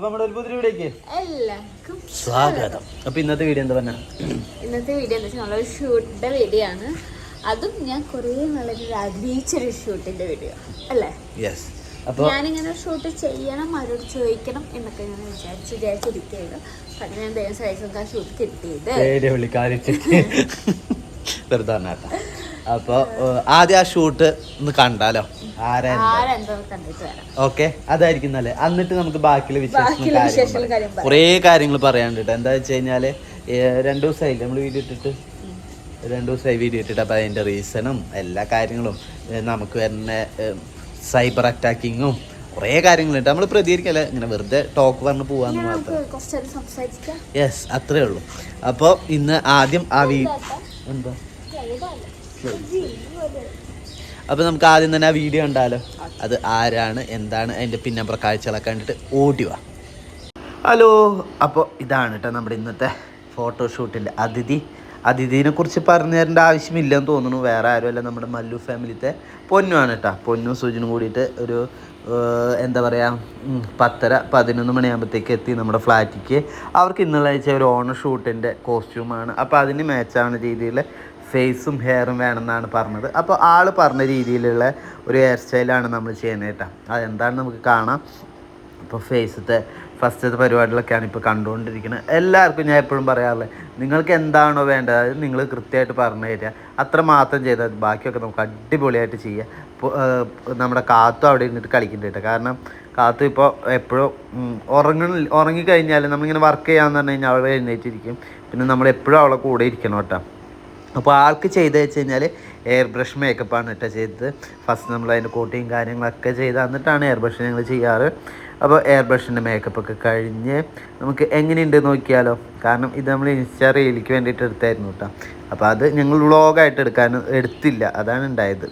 അപ്പൊ നമ്മുടെ ഒരു പുതിയ വീഡിയോക്ക് എല്ലാവർക്കും സ്വാഗതം. അപ്പൊ ഇന്നത്തെ വീഡിയോ എന്താ പറഞ്ഞ? ഇന്നത്തെ വീഡിയോ എന്താ വെച്ചാൽ നമ്മളൊരു ഷൂട്ടിന്റെ വീഡിയോ ആണ്. അതും ഞാൻ കുറേ നല്ലൊരു ആഗ്രഹിച്ചൊരു ഷൂട്ടിന്റെ വീഡിയോ അല്ലേ? യെസ് അപ്പൊ ഞാനിങ്ങനെ ഷൂട്ട് ചെയ്യണം അവരോട് ചോദിക്കണം എന്നൊക്കെ ഞാൻ വിചാരിച്ച് വിചാരിച്ചിരിക്കുകയായിരുന്നു. പക്ഷേ ഞാൻ ദൈവം സഹായിച്ച് നമുക്ക് ആ ഷൂട്ട് കിട്ടിയത്. വെറുതെ അപ്പൊ ആദ്യം ആ ഷൂട്ട് ഒന്ന് കണ്ടാലോ? ആരാ ഓക്കെ അതായിരിക്കും നല്ലേ എന്നിട്ട് നമുക്ക് ബാക്കിയുള്ള വിശേഷം. കുറേ കാര്യങ്ങൾ പറയാനുണ്ട് എന്താ വെച്ച് കഴിഞ്ഞാൽ രണ്ടു ദിവസമായില്ലേ നമ്മൾ വീഡിയോ ഇട്ടിട്ട്? രണ്ടു ദിവസമായി വീഡിയോ ഇട്ടിട്ട് അപ്പൊ അതിന്റെ റീസണും എല്ലാ കാര്യങ്ങളും നമുക്ക് വരുന്ന സൈബർ അറ്റാക്കിങ്ങും കുറേ കാര്യങ്ങളുണ്ട്. നമ്മൾ പ്രതികരിക്കല്ല? ഇങ്ങനെ വെറുതെ ടോക്ക് പറഞ്ഞ് പോവാന്ന് മാത്രം. യെസ് അത്രേ ഉള്ളൂ. അപ്പോൾ ഇന്ന് ആദ്യം ആ വീ എന്താ? അപ്പോൾ നമുക്ക് ആദ്യം തന്നെ ആ വീഡിയോ ഉണ്ടാലോ അത് ആരാണ് എന്താണ് അതിന്റെ പിന്നപ്പുറ കാഴ്ചകളൊക്കെ കണ്ടിട്ട് ഓടി വാ. ഹലോ അപ്പോൾ ഇതാണ് കേട്ടോ നമ്മുടെ ഇന്നത്തെ ഫോട്ടോഷൂട്ടിന്റെ അതിഥി. അതിഥിനെ കുറിച്ച് പറഞ്ഞു തരേണ്ട ആവശ്യമില്ലെന്ന് തോന്നുന്നു. വേറെ ആരുമല്ല നമ്മുടെ മല്ലു ഫാമിലിത്തെ പൊന്നുമാണ് കേട്ടോ പൊന്നും സുജിനും കൂടിയിട്ട് ഒരു എന്താ പറയുക പത്തര പതിനൊന്ന് മണിയാകുമ്പോഴത്തേക്ക് എത്തി നമ്മുടെ ഫ്ലാറ്റിക്ക് അവർക്ക് ഇന്നലെ ഒരു ഓണർ ഷൂട്ടിന്റെ കോസ്റ്റ്യൂമാണ് അപ്പോൾ അതിന് മാച്ചാവുന്ന രീതിയിൽ ഫേസും ഹെയറും വേണമെന്നാണ് പറഞ്ഞത്. അപ്പോൾ ആൾ പറഞ്ഞ രീതിയിലുള്ള ഒരു ഹെയർ സ്റ്റൈലാണ് നമ്മൾ ചെയ്യുന്നത് കേട്ടോ. അതെന്താണ് നമുക്ക് കാണാം. ഇപ്പോൾ ഫേസത്തെ ഫസ്റ്റത്തെ പരിപാടികളൊക്കെയാണ് ഇപ്പോൾ കണ്ടുകൊണ്ടിരിക്കുന്നത്. എല്ലാവർക്കും ഞാൻ എപ്പോഴും പറയാറുള്ളത് നിങ്ങൾക്ക് എന്താണോ വേണ്ടത് അത് നിങ്ങൾ കൃത്യമായിട്ട് പറഞ്ഞു തരിക. അത്ര മാത്രം ചെയ്താൽ. ബാക്കിയൊക്കെ നമുക്ക് അടിപൊളിയായിട്ട് ചെയ്യാം. നമ്മുടെ കാത്തും അവിടെ ഇരുന്നിട്ട് കളിക്കുന്നുണ്ട് കാരണം കാത്തു ഇപ്പോൾ എപ്പോഴും ഉറങ്ങണ ഉറങ്ങിക്കഴിഞ്ഞാൽ നമ്മളിങ്ങനെ വർക്ക് ചെയ്യാമെന്ന് പറഞ്ഞു കഴിഞ്ഞാൽ അവൾ എഴുന്നേറ്റിരിക്കും. പിന്നെ നമ്മൾ എപ്പോഴും അവളെ കൂടെ ഇരിക്കണം കേട്ടോ. അപ്പോൾ ആൾക്ക് ചെയ്ത് വെച്ച് കഴിഞ്ഞാൽ എയർ ബ്രഷ് മേക്കപ്പാണ് കേട്ടോ ചെയ്തത്. ഫസ്റ്റ് നമ്മൾ അതിന്റെ കോട്ടിങ് കാര്യങ്ങളൊക്കെ ചെയ്ത് തന്നിട്ടാണ് എയർ ബ്രഷ് ഞങ്ങൾ ചെയ്യാറ്. അപ്പോൾ എയർ ബ്രഷിന്റെ മേക്കപ്പൊക്കെ കഴിഞ്ഞ് നമുക്ക് എങ്ങനെയുണ്ട് നോക്കിയാലോ? കാരണം ഇത് നമ്മൾ ഇൻസ്റ്റാ റീലിക്ക് വേണ്ടിയിട്ട് എടുത്തായിരുന്നു കേട്ടോ. അപ്പോൾ അത് ഞങ്ങൾ വ്ളോഗായിട്ട് എടുക്കാൻ എടുത്തില്ല. അതാണ് ഉണ്ടായത്.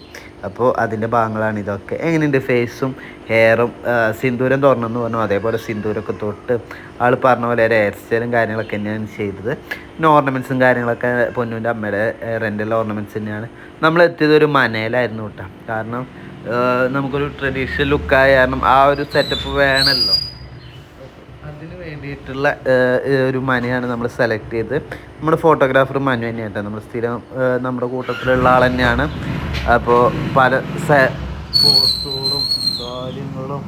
അപ്പോൾ അതിന്റെ ഭാഗങ്ങളാണ് ഇതൊക്കെ. എങ്ങനെയുണ്ട് ഫേസും ഹെയറും സിന്ദൂരം തുറന്നെന്ന് പറഞ്ഞു. അതേപോലെ സിന്ദൂരമൊക്കെ തൊട്ട് ആൾ പറഞ്ഞ പോലെ ഒരു ഹെയർ സ്റ്റൈലും കാര്യങ്ങളൊക്കെ തന്നെയാണ് ചെയ്തത്. പിന്നെ ഓർണമെന്റ്സും കാര്യങ്ങളൊക്കെ പൊന്നുവിന്റെ അമ്മയുടെ റെന്റൽ ഓർണമെന്റ്സ് തന്നെയാണ്. നമ്മൾ എത്തിയത് ഒരു മനയിലായിരുന്നു കേട്ടോ കാരണം നമുക്കൊരു ട്രഡീഷണൽ ലുക്കായ കാരണം ആ ഒരു സെറ്റപ്പ് വേണമല്ലോ അതിന് വേണ്ടിയിട്ടുള്ള ഒരു മനയാണ് നമ്മൾ സെലക്ട് ചെയ്തത്. നമ്മുടെ ഫോട്ടോഗ്രാഫർ മനു തന്നെയാണ് നമ്മൾ സ്ഥിരം നമ്മുടെ കൂട്ടത്തിലുള്ള ആൾ തന്നെയാണ്. അപ്പോൾ പല പോസ്റ്റുകളും കാര്യങ്ങളും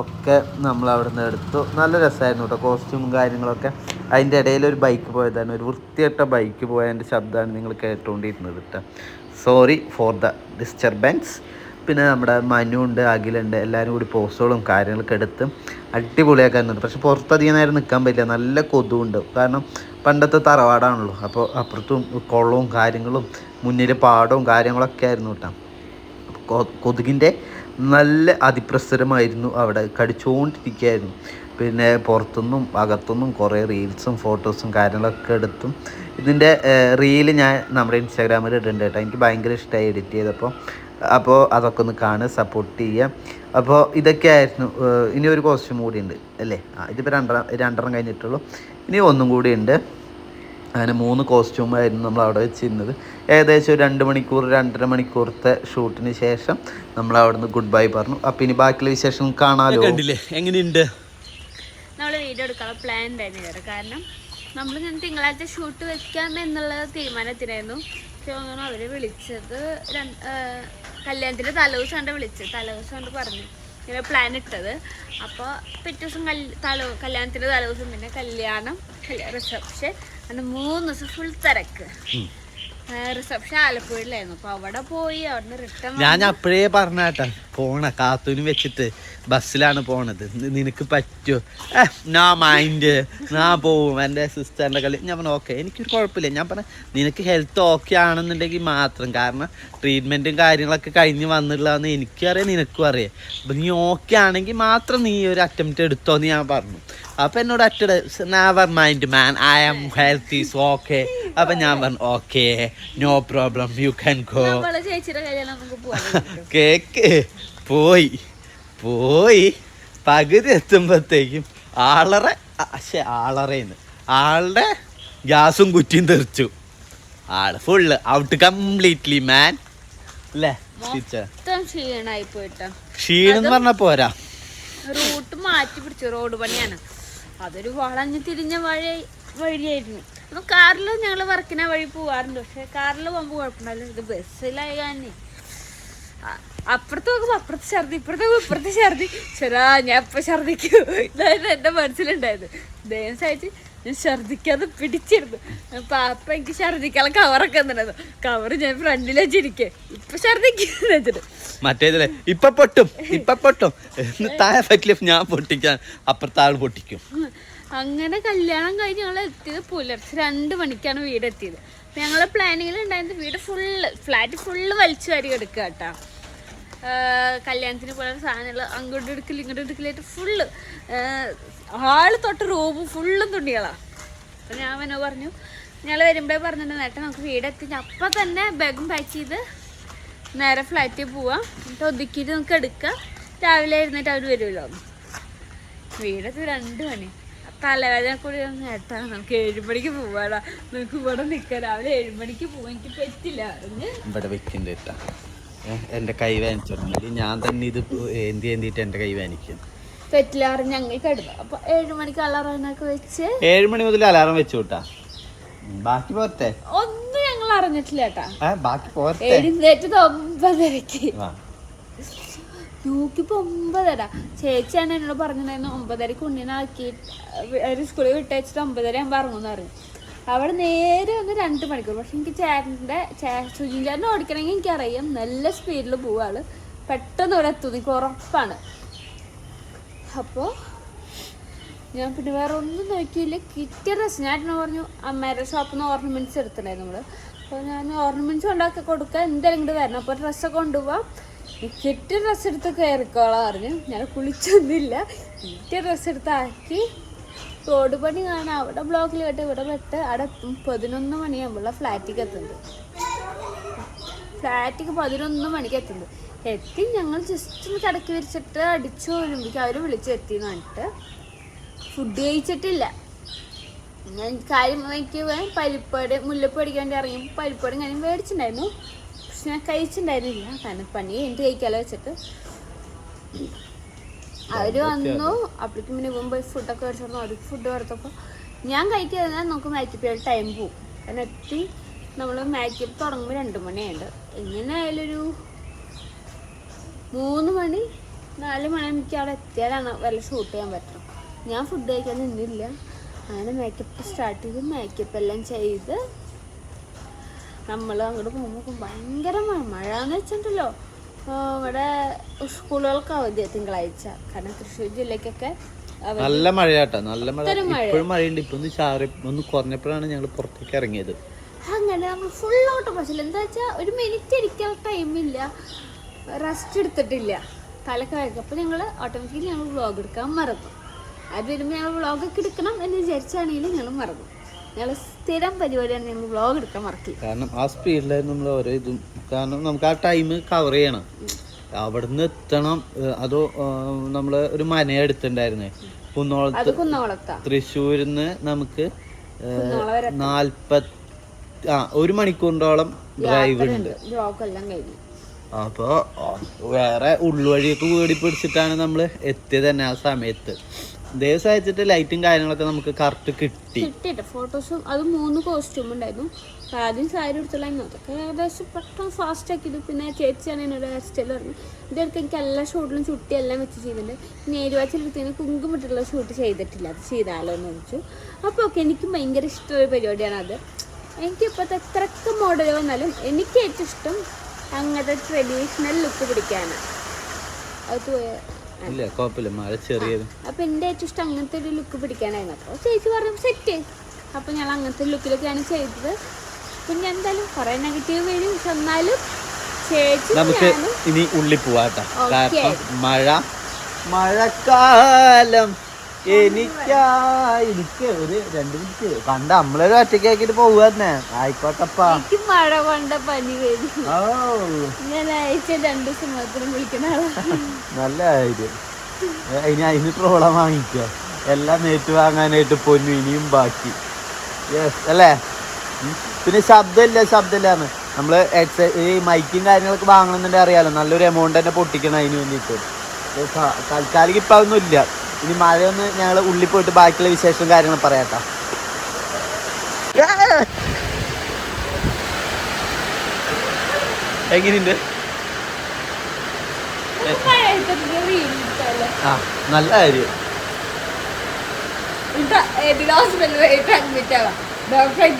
ഒക്കെ നമ്മൾ അവിടെ നിന്ന് എടുത്തു. നല്ല രസമായിരുന്നു കേട്ടോ കോസ്റ്റ്യൂമും കാര്യങ്ങളൊക്കെ. അതിന്റെ ഇടയിൽ ഒരു ബൈക്ക് പോയതാണ് ഒരു വൃത്തികെട്ട ബൈക്ക് പോയതിന്റെ ശബ്ദമാണ് നിങ്ങൾ കേട്ടുകൊണ്ടിരുന്നത് കേട്ടോ സോറി ഫോർ ദ ഡിസ്റ്റർബൻസ് പിന്നെ നമ്മുടെ മനു ഉണ്ട് അഖിലുണ്ട് എല്ലാവരും കൂടി പോസ്റ്റുകളും കാര്യങ്ങളൊക്കെ എടുത്ത് അടിപൊളിയാക്കാറുണ്ട് പക്ഷെ പുറത്തധികം നേരം നിൽക്കാൻ പറ്റില്ല. നല്ല കൊതുവുണ്ട് കാരണം പണ്ടത്തെ തറവാടാണല്ലോ. അപ്പോൾ അപ്പുറത്തും കുളവും കാര്യങ്ങളും മുന്നിൽ പാടവും കാര്യങ്ങളൊക്കെ ആയിരുന്നു കേട്ടോ. കൊതുകിന്റെ നല്ല അതിപ്രസരമായിരുന്നു അവിടെ. കടിച്ചുകൊണ്ടിരിക്കുകയായിരുന്നു പിന്നെ പുറത്തുനിന്നും അകത്തുനിന്നും കുറേ റീൽസും ഫോട്ടോസും കാര്യങ്ങളൊക്കെ എടുത്തും ഇതിന്റെ റീൽ ഞാൻ നമ്മുടെ ഇൻസ്റ്റാഗ്രാമിൽ ഇടുന്നുണ്ട് കേട്ടോ. എനിക്ക് ഭയങ്കര ഇഷ്ടമായി എഡിറ്റ് ചെയ്തപ്പോൾ. അപ്പോൾ അതൊക്കെ ഒന്ന് കാണുക സപ്പോർട്ട് ചെയ്യുക. അപ്പോൾ ഇതൊക്കെ ആയിരുന്നു ഇനി ഒരു കോസ്റ്റ്യൂം കൂടി ഉണ്ട് അല്ലേ? ഇതിപ്പോൾ രണ്ടെണ്ണം രണ്ടെണ്ണം കഴിഞ്ഞിട്ടുള്ളൂ. ഇനി ഒന്നും കൂടി ഉണ്ട്. അങ്ങനെ മൂന്ന് കോസ്റ്റ്യൂമായിരുന്നു നമ്മൾ അവിടെ വെച്ചിരുന്നത്. ഏകദേശം ഒരു രണ്ട് മണിക്കൂർ രണ്ടര മണിക്കൂറത്തെ ഷൂട്ടിന് ശേഷം നമ്മൾ അവിടെ നിന്ന് ഗുഡ് ബൈ പറഞ്ഞു. അപ്പം ഇനി ബാക്കിയുള്ള വിശേഷം കാണാലോ? കണ്ടില്ലേ? എങ്ങനെയുണ്ട്? നമ്മൾ വീഡിയോ എടുക്കാനുള്ള പ്ലാൻ തന്നെയായിരുന്നു കാരണം നമ്മൾ ഞാൻ തിങ്കളാഴ്ച ഷൂട്ട് വെക്കാം എന്നുള്ള തീരുമാനത്തിനായിരുന്നു. പക്ഷെ തോന്നുന്നു അവർ വിളിച്ചത് കല്യാണത്തിന്റെ തലേദിവസം കല്യാണത്തിന്റെ വിളിച്ച് തലേദിവസം തലേദിവസമാണ് പറഞ്ഞു ഇങ്ങനെ പ്ലാൻ ഇട്ടത്. അപ്പോൾ പിറ്റേ ദിവസം കൽ തലേ കല്യാണത്തിന്റെ തലേദിവസം പിന്നെ കല്യാണം റിസപ്ഷൻ അങ്ങനെ മൂന്ന് ദിവസം ഫുൾ തിരക്ക് റിസപ്ഷൻ ആലപ്പുഴയിലായിരുന്നു. അപ്പൊ അവിടെ പോയി അവിടുന്ന് റിട്ടേൺ ഞാൻ അപ്പോഴേ പറഞ്ഞാട്ടാ. പോണ കാത്തൂന് വെച്ചിട്ട് ബസ്സിലാണ് പോണത്. നിനക്ക് പറ്റുമോ ഞാൻ മൈൻഡ് ഞാൻ പോവും. എന്റെ സിസ്റ്ററിന്റെ കളി. ഞാൻ പറഞ്ഞു ഓക്കെ എനിക്കൊരു കുഴപ്പമില്ല. ഞാൻ പറഞ്ഞ നിനക്ക് ഹെൽത്ത് ഓക്കെ ആണെന്നുണ്ടെങ്കിൽ മാത്രം. കാരണം ട്രീറ്റ്മെന്റും കാര്യങ്ങളൊക്കെ കഴിഞ്ഞ് വന്നിട്ടുള്ളതെന്ന് എനിക്കും അറിയാം നിനക്കും അറിയാം. അപ്പം നീ ഓക്കെ ആണെങ്കിൽ മാത്രം നീ ഒരു അറ്റംപ്റ്റ് എടുത്തോ എന്ന് ഞാൻ പറഞ്ഞു. അപ്പം എന്നോട് അറ്റഡ് never mind man I am health is okay അപ്പം ഞാൻ പറഞ്ഞു okay no problem you can go cake. പോയി. പോയി പകുതി എത്തുമ്പോഴത്തേക്കും ആളറെ പക്ഷെ ആളറേന്ന്. ആളുടെ ഗ്യാസും കുറ്റിയും തെറിച്ചു. ആൾ ഫുള്ള് ഔട്ട് കംപ്ലീറ്റ്ലി മാൻ അല്ലേ ക്ഷീണായി പോയിട്ടാ. ക്ഷീണം എന്ന് പറഞ്ഞാ പോരാ. റൂട്ട് മാറ്റി പിടിച്ചു റോഡ് പണിയാണ്. അതൊരു വളഞ്ഞു തിരിഞ്ഞ വഴി വഴിയായിരുന്നു. അപ്പം കാറിൽ ഞങ്ങൾ വർക്കിനെ വഴി പോവാറുണ്ട്. പക്ഷെ കാറിൽ പോകുമ്പോൾ കുഴപ്പമില്ല. ഇത് ബസ്സിലായി തന്നെ അപ്പുറത്ത് നോക്കുമ്പോൾ അപ്പുറത്ത് ഛർദി ഇപ്പുറത്ത് നോക്കുമ്പോൾ ഇപ്പുറത്ത് ഛർദി. ചെറാ ഞാൻ ഇപ്പം ഛർദിക്കൂ ഇതായിരുന്നു എന്റെ മനസ്സിലുണ്ടായത്. ദയം സഹിച്ച് ഞാൻ ഛർദിക്കാതെ പിടിച്ചിരുന്നു. പാപ്പ എനിക്ക് ഛർദിക്കാനുള്ള കവറൊക്കെ തന്നിരുന്നു കവർ ഞാൻ ഫ്രണ്ടിൽ വെച്ചിരിക്കേ ഇപ്പൊ ഛർദിക്കുന്നു വെച്ചിട്ട്. മറ്റേതിലെ ഇപ്പൊ പൊട്ടും ഇപ്പൊ പൊട്ടും. താഴെ പറ്റില്ല ഞാൻ പൊട്ടിക്കാൻ അപ്പുറത്തെ ആൾ പൊട്ടിക്കും. അങ്ങനെ കല്യാണം കഴിഞ്ഞ് ഞങ്ങൾ എത്തിയത് പുലർച്ചെ രണ്ട് മണിക്കാണ് വീട് എത്തിയത് അപ്പം ഞങ്ങളെ പ്ലാനിങ്ങിൽ ഉണ്ടായിരുന്നത് വീട് ഫുള്ള് ഫ്ലാറ്റ് ഫുള്ള് വലിച്ചു വാരി എടുക്കുക കേട്ടോ കല്യാണത്തിന് പോലെ സാധനങ്ങൾ അങ്ങോട്ട് എടുക്കൽ ഇങ്ങോട്ട് എടുക്കലായിട്ട് ഫുള്ള് ആൾ തൊട്ട് റൂം ഫുള്ളും തുണികളാണ് അപ്പം ഞാൻ അവനോ പറഞ്ഞു ഞങ്ങൾ വരുമ്പോഴേ പറഞ്ഞിട്ടുണ്ട് നേട്ടം നമുക്ക് വീട് എത്തി അപ്പം തന്നെ ബാഗും പാക്ക് ചെയ്ത് നേരെ ഫ്ലാറ്റിൽ പോവാം. എന്നിട്ട് ഒതുക്കിയിട്ട് നമുക്ക് എടുക്കാം. രാവിലെ എഴുന്നേറ്റ് അവർ വരുമല്ലോ വീടെത്തി രണ്ട് മണി. തലവേദന കൂടി ഏട്ടാ നമുക്ക് ഏഴുമണിക്ക് പോവാടാ. നമുക്ക് ഇവിടെ നിൽക്കാം. രാവിലെ ഏഴുമണിക്ക് പോവാൻ എനിക്ക് പറ്റില്ല. ഇവിടെ വെക്കണ്ട ഏട്ടാ. എന്റെ കൈ വേനിച്ചിട്ടുണ്ടെങ്കിൽ ഞാൻ തന്നെ ഇത് ഏന്തി ഏന്തിട്ട് എന്റെ കൈ വേനിക്കും. പറ്റില്ല ഞങ്ങൾ കിടന്നു. അപ്പൊ ഏഴുമണിക്ക് അലാറം അലാറൊക്കെ വെച്ച്? ഏഴുമണി മുതൽ അലാറം വെച്ചു കൂട്ടാ ബാക്കി പോരത്തെ ഒന്നും ഞങ്ങൾ അറിഞ്ഞിട്ടില്ല കേട്ടാ ആ ബാക്കി പോരത്തെ എഴുന്നേറ്റത് ഒമ്പതരക്ക് ഇപ്പൊ ഒമ്പതര. ചേച്ചിയാണ് എന്നോട് പറഞ്ഞിട്ടുണ്ടായിരുന്നു ഒമ്പതരക്ക് ഉണ്ണിനാക്കി ഒരു സ്കൂളിൽ വിട്ടയച്ചിട്ട് ഒമ്പതര ആകുമ്പോൾ ഇറങ്ങുമെന്ന് പറഞ്ഞു. അവിടെ നേരെ ഒന്ന് രണ്ട് മണിക്കൂർ. പക്ഷെ എനിക്ക് ചേട്ടന്റെ ചേ സുജിൻ ചേട്ടനെ ഓടിക്കണമെങ്കിൽ എനിക്കറിയാം. നല്ല സ്പീഡിൽ പോവാൾ പെട്ടെന്ന് ഇവിടെ എത്തും. എനിക്ക് ഉറപ്പാണ്. അപ്പോൾ ഞാൻ പിന്നെ വേറെ ഒന്നും നോക്കിയില്ല. കിട്ടിയ ഡ്രസ്സ് ഞാൻ ഏട്ടനോട് പറഞ്ഞു അമ്മേരെ ഷോപ്പിൽ നിന്ന് ഓർണമെന്റ്സ് എടുത്തിട്ടുണ്ടായിരുന്നു നമ്മൾ അപ്പോൾ ഞാൻ ഓർണമെന്റ്സ് ഉണ്ടാക്കി കൊടുക്കുക ഇങ്ങോട്ട് വരണം. അപ്പോൾ ഡ്രസ്സൊക്കെ കൊണ്ടുപോവാം. കിട്ടിയ ഡ്രസ്സ് എടുത്ത് കയറിക്കോളാം പറഞ്ഞു. ഞാൻ കുളിച്ചൊന്നുമില്ല. കിട്ടിയ ഡ്രസ്സ് എടുത്ത് ആക്കി റോഡ് പണി കാണാൻ അവിടെ ബ്ലോക്കിൽ കേട്ട് ഇവിടെ പെട്ട് അവിടെ പതിനൊന്ന് മണിയാകുമ്പോൾ ഫ്ലാറ്റിക്ക് എത്തുന്നത്. ഫ്ലാറ്റിക്ക് പതിനൊന്ന് മണിക്ക് എത്തുന്നത്. എത്തി ഞങ്ങൾ ജസ്റ്റ് ഒന്ന് കിടക്കി വിരിച്ചിട്ട് അടിച്ചു വരുമ്പോഴേക്കും അവർ വിളിച്ച് എത്തി എന്ന് പറഞ്ഞിട്ട് ഫുഡ് കഴിച്ചിട്ടില്ല. ഞാൻ കാര്യം എനിക്ക് പരിപ്പടി പരിപ്പട് മുല്ലപ്പ് അടിക്കാൻ വേണ്ടി ഇറങ്ങി. പരിപ്പടി കാര്യം മേടിച്ചിട്ടുണ്ടായിരുന്നു. പക്ഷെ ഞാൻ കഴിച്ചിട്ടുണ്ടായിരുന്നില്ല കാരണം പണി കഴിഞ്ഞിട്ട് കഴിക്കാലോ വെച്ചിട്ട്. അവർ വന്നു. അപ്പോഴേക്കും പിന്നെ പോയി ഫുഡൊക്കെ മേടിച്ചു അവർക്ക് ഫുഡ് കൊടുത്തപ്പോൾ ഞാൻ കഴിക്കാതെ നമുക്ക് ചെയ്യാൻ ടൈം പോകും കാരണം എത്തി നമ്മൾ മേക്കപ്പ് തുടങ്ങുമ്പോൾ രണ്ട് മണിയുണ്ട് എങ്ങനെ ആയാലും ഒരു മൂന്ന് മണി നാല് മണി എനിക്ക് അവിടെ എത്തിയാലാണ് വല്ല ഷൂട്ട് ചെയ്യാൻ പറ്റും ഞാൻ ഫുഡ് കഴിക്കാൻ നിന്നില്ല. അങ്ങനെ മേക്കപ്പ് സ്റ്റാർട്ട് ചെയ്ത് മേക്കപ്പ് എല്ലാം ചെയ്ത് നമ്മൾ അങ്ങോട്ട് പോകുമ്പോൾ ഭയങ്കര മഴ. മഴ എന്ന് വെച്ചിട്ടുണ്ടല്ലോ. ആ, ഇവിടെ സ്കൂളുകൾക്ക് അവധിയാണ് തിങ്കളാഴ്ച. കാരണം തൃശ്ശൂർ ജില്ലക്കൊക്കെ നല്ല മഴയാട്ടോ. നല്ല മഴ. ഇപ്പോഴും മഴയുണ്ട്. ഇപ്പൊ ഒന്ന് ചാറി ഒന്ന് കുറഞ്ഞപ്പോഴാണ് ഞങ്ങൾ പുറത്തേക്ക് ഇറങ്ങിയത്. അങ്ങനെ നമ്മൾ ഫുൾ ഔട്ട് ബസ്സിൽ എന്താ വെച്ചാൽ ഒരു മിനിറ്റ് ഇരിക്കാൻ ടൈമില്ല റെസ്റ്റ് എടുത്തിട്ടില്ല. തലക്ക് വഴക്കും. അപ്പോൾ ഞങ്ങൾ ഓട്ടോമാറ്റിക്കലി ഞങ്ങൾ വ്ളോഗ് എടുക്കാൻ മറന്നു. അത് വരുമ്പോൾ ഞങ്ങൾ വ്ളോഗൊക്കെ എടുക്കണം എന്ന് വിചാരിച്ചാണെങ്കിലും ഞങ്ങൾ മറന്നു. ഞങ്ങൾ സ്ഥിരം പരിപാടിയാണ് ഞങ്ങൾ വ്ളോഗ് എടുക്കാൻ മറക്കി കാരണം ആ സ്പീഡിലായിരുന്നു നമ്മൾ ഓരോ ഇതും കാരണം നമുക്ക് ആ ടൈം കവർ ചെയ്യണം. അവിടുന്ന് എത്തണം അതോ നമ്മൾ ഒരു മന എടുത്തിട്ടുണ്ടായിരുന്നേ. കുന്നോളത്ത് കുന്നോളത്താ. തൃശ്ശൂരിന്ന് നമുക്ക് ഏഹ്, കുന്നോളം വരെ നാൽപ്പത് ആ ഒരു മണിക്കൂറിനോളം ഡ്രൈവ് ഉണ്ട്. അപ്പോൾ വേറെ ഉള്ളുവഴിയൊക്കെ കൂടി പിടിച്ചിട്ടാണ് നമ്മൾ എത്തിയത് തന്നെ ആ സമയത്ത്. ദിവസം അയച്ചിട്ട് ലൈറ്റും കാര്യങ്ങളൊക്കെ നമുക്ക് കറക്റ്റ് കിട്ടി. കിട്ടിയിട്ട് ഫോട്ടോസും അത് മൂന്ന് കോസ്റ്റ്യൂം ഉണ്ടായിരുന്നു. ആദ്യം സാരി എടുത്തുള്ളായിരുന്നു അതൊക്കെ ഏകദേശം പെട്ടെന്ന് ഫാസ്റ്റ് ആക്കിയത്. പിന്നെ ചേച്ചിയാണ് എന്നോട് ഹെയർ സ്റ്റൈൽ പറഞ്ഞു. ഇതെടുത്ത് എനിക്ക് എല്ലാ ഷൂട്ടിലും ചുട്ടി എല്ലാം വെച്ച് ചെയ്തിട്ടുണ്ട്. നേരുവാച്ചിലെടുത്തതിന് കുങ്കുമിട്ടുള്ള ഷൂട്ട് ചെയ്തിട്ടില്ല. അത് ചെയ്താലോ എന്ന് ചോദിച്ചു. അപ്പോൾ ഓക്കെ എനിക്ക് ഭയങ്കര ഇഷ്ടമുള്ള പരിപാടിയാണ് അത്. എനിക്കിപ്പോഴത്തെ എത്രയൊക്കെ മോഡൽ വന്നാലും എനിക്ക് ഏറ്റവും ഇഷ്ടം അങ്ങനത്തെ ട്രഡീഷണൽ ലുക്ക് പിടിക്കാനാണ്. അത് ഇല്ല കുഴപ്പമില്ല. മഴ ചെറിയത്. അപ്പൊ എന്റെ ഏറ്റവും ഇഷ്ടം അങ്ങനത്തെ ഒരു ലുക്ക് പിടിക്കാനായിരുന്നു. അപ്പൊ ചേച്ചി പറഞ്ഞു സെറ്റ് അപ്പൊ ഞാൻ അങ്ങനത്തെ ലുക്കിലൊക്കെയാണ് ചെയ്തത്. പിന്നെ എന്തായാലും കുറെ നെഗറ്റീവ് വരും. പക്ഷെ എന്നാലും ചേച്ചി നമുക്ക് ഇനി ഉള്ളി പോവാട്ടോ. കാരണം മഴ മഴക്കാലം. എനിക്കാ എനിക്ക് ഒരു രണ്ട് മിനിറ്റ്. പണ്ട് നമ്മളൊരു ഒറ്റയ്ക്കാക്കിട്ട് പോവുക തന്നെ ആയിക്കോട്ടപ്പാ. എനിക്ക് മഴ കൊണ്ട പനി വരും. ഓ ഞാൻ ആഴ്ച രണ്ട് ദിവസം മാത്രം വിളിക്കുന്ന ആളാണ് നല്ല കാര്യം ഇനി അതിന് ട്രോളം വാങ്ങിക്കോ. എല്ലാം നേറ്റ് വാങ്ങാനായിട്ട് പൊന്നു ഇനിയും ബാക്കി. യെസ് അല്ലേ. പിന്നെ ശബ്ദമില്ല ശബ്ദമില്ലാന്ന്. നമ്മൾ ഈ മൈക്കും കാര്യങ്ങളൊക്കെ വാങ്ങണമെന്നുണ്ടെങ്കിൽ അറിയാലോ. നല്ലൊരു എമൗണ്ട് തന്നെ പൊട്ടിക്കണം അതിന് വേണ്ടിയിട്ട്. തൽക്കാലിക ഇപ്പം അതൊന്നും ഇല്ല ഇനി മഴയൊന്ന് ഞങ്ങൾ ഉള്ളിൽ പോയിട്ട് ബാക്കിയുള്ള വിശേഷവും കാര്യങ്ങളും പറയാട്ടോ. എങ്ങനെയുണ്ട്? ആ നല്ല കാര്യം.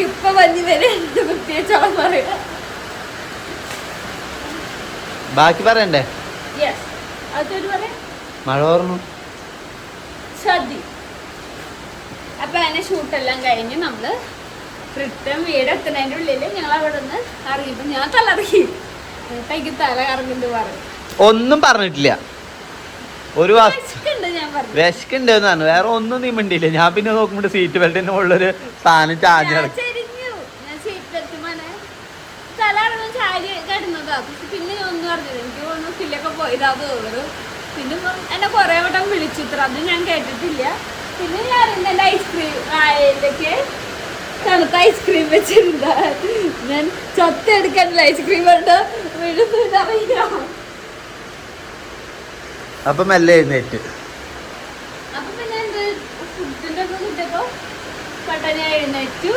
ഇപ്പൊ വന്നി വരെ പറയാം. ബാക്കി പറയണ്ടേ? യെസ് അതൊരു പറയാം? മഴ ഓർന്നു സദ്യ അപ്പൊ അതിന്റെ ഷൂട്ടെല്ലാം കഴിഞ്ഞ് നമ്മൾ റിട്ടേൺ വീട് എത്തുന്നതിന്റെ ഉള്ളിൽ ഞങ്ങൾ അവിടെ നിന്ന് ഇറങ്ങിയപ്പോ ഞാൻ തലറിയി എനിക്ക് തല കറങ്ങിട്ട് പറഞ്ഞു. ഒന്നും പറഞ്ഞിട്ടില്ല. ഒരു വിശക്കുണ്ട് എന്ന് പറഞ്ഞു. വേറെ ഒന്നും നീ മിണ്ടിയില്ല. ഞാൻ പിന്നെ നോക്കുമ്പോൾ സീറ്റ് ബെൽറ്റിന്റെ മുകളിലൊരു സാധനം ചാഞ്ഞ് പിന്നെ ഒന്നും അറിഞ്ഞില്ല. എനിക്ക് തോന്നുന്നു പോയതാ തോന്നുന്നു. ഇപ്പം എന്നെ കുറേ വട്ടം വിളിച്ചു ഇത്ര അത് ഞാൻ കേട്ടിട്ടില്ല. പിന്നെ ഞാൻ എന്റെ ഐസ്ക്രീം ആയതൊക്കെ തണുത്ത ഐസ്ക്രീം വെച്ചിട്ടുണ്ട്. ഞാൻ ചത്തെടുക്കാനുള്ള ഐസ്ക്രീം കൊണ്ട് വീഴുന്നറിയാം അപ്പൊ മെല്ലെ എഴുന്നേറ്റ്. അപ്പൊ പിന്നെ എന്ത് ഫുഡിന്റെ ഒക്കെ കിട്ടിയപ്പോ പെട്ടെന്ന് എഴുന്നേറ്റു.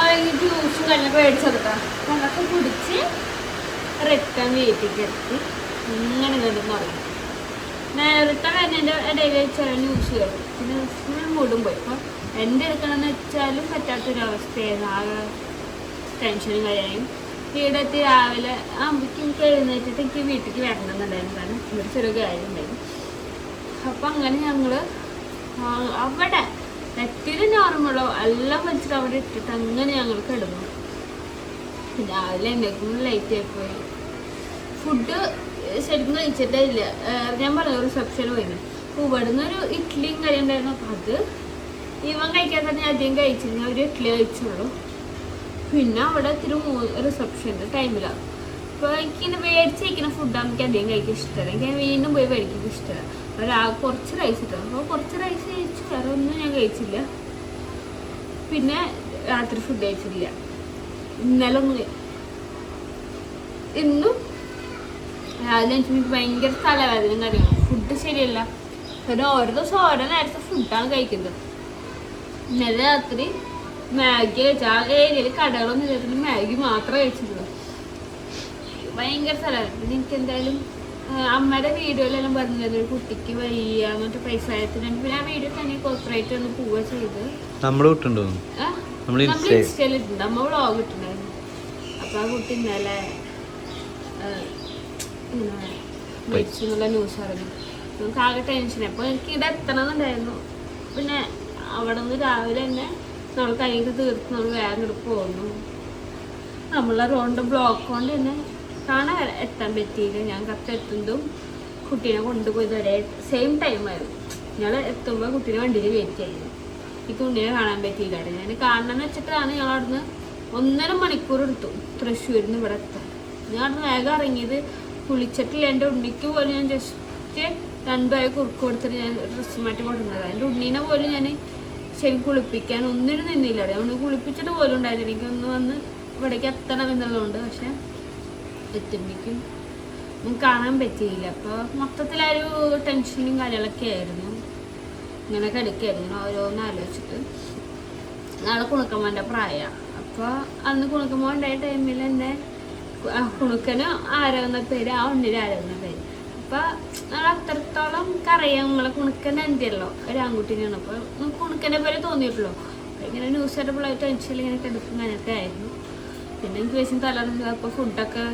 അല്ലെങ്കിൽ ജ്യൂസും കല്ലും മേടിച്ചെടുക്കാം അതൊക്കെ കുടിച്ച് റിട്ടേൺ വീട്ടിലേക്ക് എത്തി. ഇങ്ങനെ തുടങ്ങി നേരത്തെ കഴിഞ്ഞതിന്റെ ഇടയിൽ വെച്ചാൽ ന്യൂസ് കേട്ടു പിന്നെ ഫുൾ മൂടും പോയി. അപ്പം എന്റെ എടുക്കണമെന്ന് വെച്ചാലും പറ്റാത്തൊരവസ്ഥയായിരുന്നു. ആകെ ടെൻഷനും കാര്യമായും വീടെത്തി രാവിലെ ആകുമ്പോഴേക്കും എനിക്ക് എഴുന്നേറ്റിട്ട് എനിക്ക് വീട്ടിലേക്ക് വരണമെന്നുണ്ടായിരുന്നു. കാരണം ഇവിടെ ചെറിയ കാര്യം ഉണ്ടായിരുന്നു അപ്പം അങ്ങനെ ഞങ്ങൾ അവിടെ എത്തിയത് നോർമലോ എല്ലാം വെച്ചിട്ട് അവിടെ ഇട്ടിട്ട് അങ്ങനെ ഞങ്ങൾ കിടന്നു. രാവിലെ എന്തെങ്കിലും ലേറ്റ് ആയിപ്പോയി ഫുഡ് ശരിക്കും കഴിച്ചിട്ടേ ഇല്ല ഞാൻ പറഞ്ഞു റിസപ്ഷന് പോയിരുന്നു. അപ്പോൾ ഇവിടുന്ന് ഒരു ഇഡ്ഡലിയും കറി ഉണ്ടായിരുന്നു. അപ്പം അത് ഇവൻ കഴിക്കാൻ തന്നെ അധികം കഴിച്ചില്ല ഞാൻ ഒരു ഇഡ്ഡലി കഴിച്ചുള്ളൂ. പിന്നെ അവിടെ ഇത്തിരി റിസപ്ഷന്റെ ടൈമിലാണ് അപ്പോൾ എനിക്കിങ്ങനെ മേടിച്ച് കഴിക്കുന്ന ഫുഡാണ് എനിക്ക് അധികം കഴിക്കാൻ ഇഷ്ടമല്ല. എനിക്ക് വീണ്ടും പോയി മേടിക്കാൻ ഇഷ്ടമല്ല. ഒരാൾ കുറച്ച് റൈസ് ഇട്ടു അപ്പോൾ കുറച്ച് റൈസ് കഴിച്ചു. വേറെ ഒന്നും ഞാൻ കഴിച്ചില്ല. പിന്നെ രാത്രി ഫുഡ് കഴിച്ചില്ല. ഇന്നലെ ഒന്നും ഇന്നും രാവിലെ എനിക്ക് ഭയങ്കര തലവേദനയും കാര്യങ്ങളും. ഫുഡ് ശരിയല്ല. കാരണം ഓരോ ദിവസം ഓരോ നേരത്തെ ഫുഡാണ് കഴിക്കുന്നത്. ഇന്നലെ രാത്രി മാഗി കഴിച്ചു. ആ ഏരിയയിൽ കടകളൊന്നും ഇല്ലാത്ത മാഗി മാത്രമേ കഴിച്ചിട്ടുള്ളൂ. ഭയങ്കര സ്ഥലമാണ് പിന്നെ എനിക്ക് എന്തായാലും അമ്മയുടെ വീഡിയോയിലെല്ലാം പറഞ്ഞത് ഒരു കുട്ടിക്ക് വയ്യ എന്നിട്ട് പൈസ അയച്ചിട്ടുണ്ട് പിന്നെ ആ വീഡിയോ തന്നെ കോർപ്പറേറ്റ് ഒന്ന് പോവുക ചെയ്ത് നമ്മൾ ഇൻസ്റ്റയിൽ. ഇട്ടുണ്ട് അമ്മ വ്ളോഗ് ഇട്ടുണ്ടായിരുന്നു അപ്പൊ ആ കുട്ടി ഇന്നലെ ആ, ഇങ്ങനെ മരിച്ചു എന്നുള്ള ന്യൂസ് അറിഞ്ഞു. നമുക്ക് ആകെ ടെൻഷൻ അപ്പൊ എനിക്ക് ഇത് എത്തണമെന്നുണ്ടായിരുന്നു. പിന്നെ അവിടെ നിന്ന് രാവിലെ തന്നെ നമ്മൾ കയ്യിൽ തീർത്ത് നമ്മൾ വേഗം ഇങ്ങോട്ട് പോന്നു. നമ്മളെ റോണ്ട് ബ്ലോക്ക് കൊണ്ട് തന്നെ കാണാൻ എത്താൻ പറ്റിയില്ല. ഞാൻ കറക്റ്റ് എത്തുന്നതും കുട്ടീനെ കൊണ്ടുപോയി ഒരേ സെയിം ടൈമായിരുന്നു ഞങ്ങൾ എത്തുമ്പോൾ കുട്ടീനെ വണ്ടിയിൽ വെയിറ്റ് ചെയ്യുന്നു ഈ തുണിയെ കാണാൻ പറ്റിയില്ല ഞാൻ കാണണമെന്ന് വെച്ചിട്ടാണ് ഞങ്ങൾ അവിടുന്ന് ഒന്നര മണിക്കൂർ എടുത്തു. തൃശ്ശൂരിൽ നിന്ന് ഇവിടെ എത്താൻ. ഞാൻ അവിടുന്ന് വേഗം ഇറങ്ങിയത് കുളിച്ചിട്ടില്ല. എന്റെ ഉണ്ണിക്ക് പോലും ഞാൻ ജസ്റ്റ് രണ്ടുപായ കുറുക്ക് കൊടുത്തിട്ട് ഞാൻ ഡ്രസ്സ് മാറ്റി കൊടുക്കുന്നത് എന്റെ ഉണ്ണീനെ പോലും ഞാൻ ശരി കുളിപ്പിക്കാൻ ഒന്നിനും നിന്നില്ല. അവിടെ കുളിപ്പിച്ചിട്ട് പോലും ഉണ്ടായിരുന്നില്ല. എനിക്കൊന്ന് വന്ന് ഇവിടേക്ക് എത്തണം എന്നുള്ളതുകൊണ്ട് പക്ഷെ എത്തുമ്പോഴേക്കും കാണാൻ പറ്റിയില്ല. അപ്പോൾ മൊത്തത്തിലൊരു ടെൻഷനും കാര്യങ്ങളൊക്കെ ആയിരുന്നു. ഇങ്ങനെ കിടക്കായിരുന്നു. ഓരോന്ന് ആലോചിച്ചിട്ട്. നാളെ കുണുക്കമ്മന്റെ പ്രായമാണ്. അപ്പോൾ അന്ന് കുണുക്കമ്മ ഉണ്ടായ ടൈമിൽ ആ കുണുക്കന് ആരോന്ന പേര് ആ ഉണ്ണിന് ആരോന്ന പേര്. അപ്പൊ നമ്മൾ അത്രത്തോളം കറിയാം നമ്മളെ കുണുക്കൻ എന്തിയല്ലോ ഒരു ആൺകുട്ടീനെയാണ് അപ്പൊ കുണുക്കനെ പോലെ തോന്നിയിട്ടുള്ളൂ. ഇങ്ങനെ ന്യൂസ് ആയിട്ടുള്ള ടെൻഷനിൽ ഇങ്ങനെ കിടക്കും അങ്ങനെയൊക്കെ ആയിരുന്നു. പിന്നെ എനിക്ക് വെച്ചും തലർന്നു അപ്പോൾ ഫുഡൊക്കെ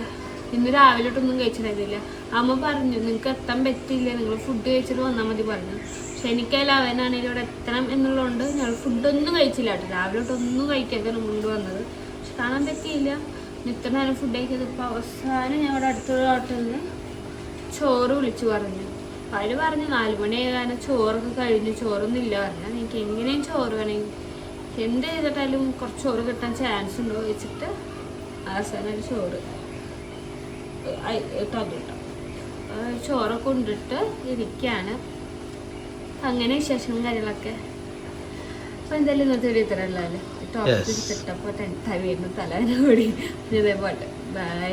ഇന്ന് രാവിലെ തൊട്ടൊന്നും അമ്മ പറഞ്ഞു നിങ്ങൾക്ക് എത്താൻ പറ്റില്ല നിങ്ങൾ ഫുഡ് കഴിച്ചിട്ട് വന്നാൽ മതി പറഞ്ഞു. പക്ഷെ എനിക്കല്ല അവനാണെങ്കിൽ ഇവിടെ എത്തണം എന്നുള്ളതുകൊണ്ട് ഞങ്ങൾ ഫുഡൊന്നും കഴിച്ചില്ല കേട്ടോ. രാവിലെ തൊട്ടൊന്നും കഴിക്കാതെ മുന്നോട്ട് വന്നത്. പക്ഷെ കാണാൻ പറ്റിയില്ല. ഇത്ര നേരം ഫുഡ് കഴിച്ചത് ഇപ്പോൾ അവസാനം ഞാൻ ഇവിടെ അടുത്തുള്ള ഹോട്ടലിൽ ചോറ് വിളിച്ചു പറഞ്ഞു. അവർ പറഞ്ഞു നാല് മണി കാരണം ചോറൊക്കെ കഴിഞ്ഞു ചോറൊന്നും ഇല്ല പറഞ്ഞു. നിങ്ങൾക്ക് എങ്ങനെയും ചോറ് വേണമെങ്കിൽ എന്ത് ചെയ്തിട്ടാലും കുറച്ച് ചോറ് കിട്ടാൻ ചാൻസ് ഉണ്ടോ വെച്ചിട്ട് അവസാനം ഒരു ചോറ് തന്നു കേട്ടോ ചോറൊക്കെ കൊണ്ടിട്ട് ഇരിക്കുകയാണ് അങ്ങനെ വിശേഷങ്ങളും കാര്യങ്ങളൊക്കെ. അപ്പൊ എന്തായാലും ഇന്നത്തെ ഒരു ഇത്ര Yes. ടോപ്പ് സെറ്റപ്പ് തല കൂടി. ഇതേപോലെ. ബൈ